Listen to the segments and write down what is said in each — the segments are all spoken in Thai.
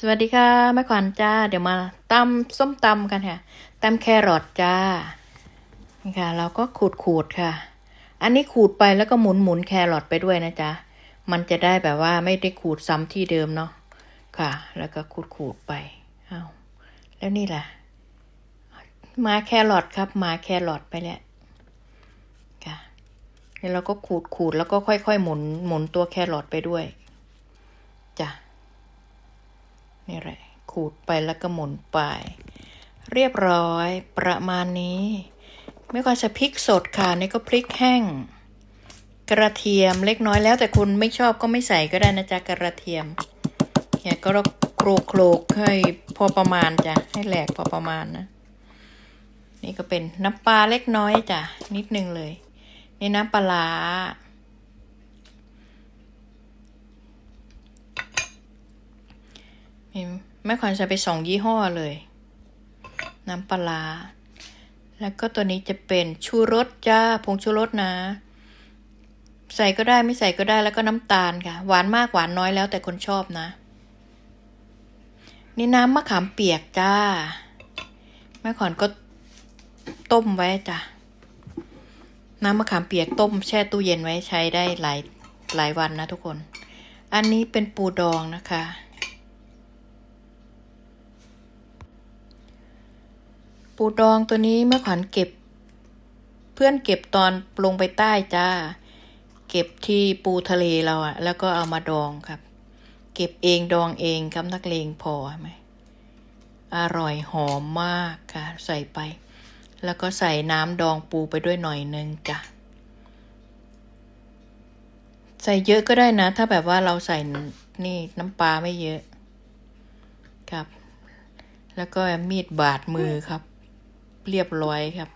สวัสดีค่ะแม่ขวัญจ้า เดี๋ยวมาตำส้มตำกันค่ะตำแครอทจ้า นี่ค่ะ เราก็ขูดขูดค่ะ อันนี้ขูดไปแล้วก็หมุนหมุนแครอทไปด้วยนะจ๊ะ มันจะได้แบบว่าไม่ได้ขูดซ้ำที่เดิมเนาะ ค่ะ แล้วก็ขูดขูดไปอ้าวแล้วนี่ล่ะ มาแครอทครับ มาแครอทไปแล้วค่ะ แล้วเราก็ขูดขูดแล้วก็ค่อยๆหมุนหมุนตัวแครอทไปด้วยจ้ะ นี่แหละ ขูดไปแล้วก็หมุนไป เรียบร้อยประมาณนี้ ไม่ว่าจะพริกสดค่ะนี่ก็พริกแห้ง กระเทียมเล็กน้อยแล้วแต่คุณไม่ชอบก็ไม่ใส่ก็ได้นะจ๊ะกระเทียมเนี่ยก็โคลกโคลกให้พอประมาณจ้ะให้แหลกพอประมาณนะ นี่ก็เป็นน้ำปลาเล็กน้อยจ้ะนิดนึงเลย นี่น้ำปลา แม่ขวัญจะไปสองยี่ห้อเลย น้ำปลาร้าแล้วก็ตัวนี้จะเป็นชูรสจ้าผงชูรสนะ ใส่ก็ได้ไม่ใส่ก็ได้แล้วก็น้ำตาลค่ะ หวานมากหวานน้อยแล้วแต่คนชอบนะ นี่น้ำมะขามเปียกจ้า แม่ขวัญก็ต้มไว้จ้ะน้ำมะขามเปียกต้มแช่ตู้เย็นไว้ใช้ได้หลายหลายวันนะทุกคน อันนี้เป็นปูดองนะคะ ปูดองตัวนี้เมื่อขวัญเก็บ เพื่อนเก็บตอนลงไปใต้จ้า เก็บที่ปูทะเลเราอะแล้วก็เอามาดองครับ เก็บเองดองเองครับนักเลงพอไหมอร่อยหอมมากค่ะ ใส่ไป แล้วก็ใส่น้ำดองปูไปด้วยหน่อยนึงจ้ะใส่เยอะก็ได้นะ ถ้าแบบว่าเราใส่นี่น้ำปลาไม่เยอะครับ แล้วก็มีดบาดมือครับ เรียบร้อยครับ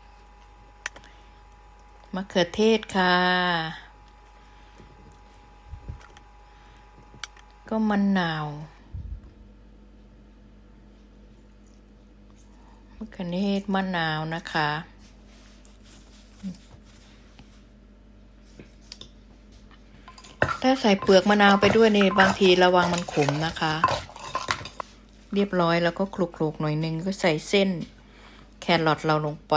มะเขือเทศค่ะ ก็มะนาวมะเขือเทศมะนาวนะคะถ้าใส่เปลือกมะนาวไปด้วยนี่บางทีระวังมันขมนะคะ เรียบร้อยแล้วก็คลุกๆหน่อยนึงก็ใส่เส้น แครอทเราลงไป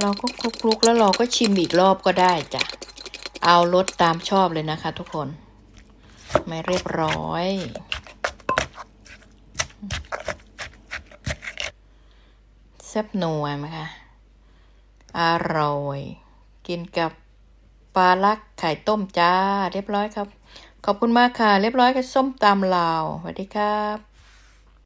เราก็คลุกๆ แล้วเราก็ชิมอีกรอบก็ได้จ้ะ เอารสตามชอบเลยนะคะทุกคน ไม่เรียบร้อย แซ่บนัวไหมคะ อร่อย กินกับปลาลักไข่ต้มจ้า เรียบร้อยครับ ขอบคุณมากค่ะ เรียบร้อยกับส้มตำลาวสวัสดีครับ